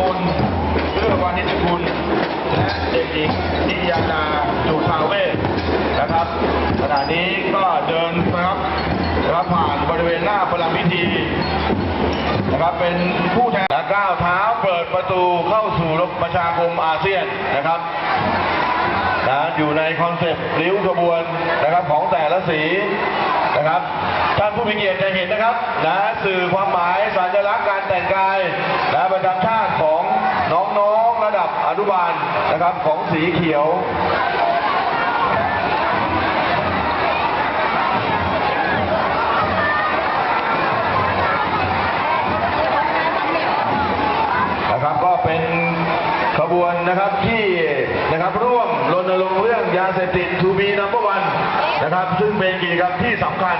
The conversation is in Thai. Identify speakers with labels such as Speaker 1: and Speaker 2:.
Speaker 1: มนเพื่อวานิชคุณและเด็กหญิงนิยานาจุภาเวศนะครับขณะนี้ก็เดินนะครับนะครับผ่านบริเวณหน้าพลังพิธีนะครับเป็นผู้แทนก้าวเท้าเปิดประตูเข้าสู่ประชาคมอาเซียนนะครับนะอยู่ในคอนเซปต์ริ้วขบวนนะครับของแต่ละสีนะครับท่านผู้มีเกียรติจะเห็นนะครับนะสื่อความหมายสัญลักษณ์การแต่งกายและประจำชาติ นุบาลนะครับของสีเขียวนะครับก็เป็นขบวนนะครับที่นะครับร่วมรณรงค์เรื่องยาเสพติด to be number one นะครับ ซึ่งเป็นกิจกรรมที่สำคัญ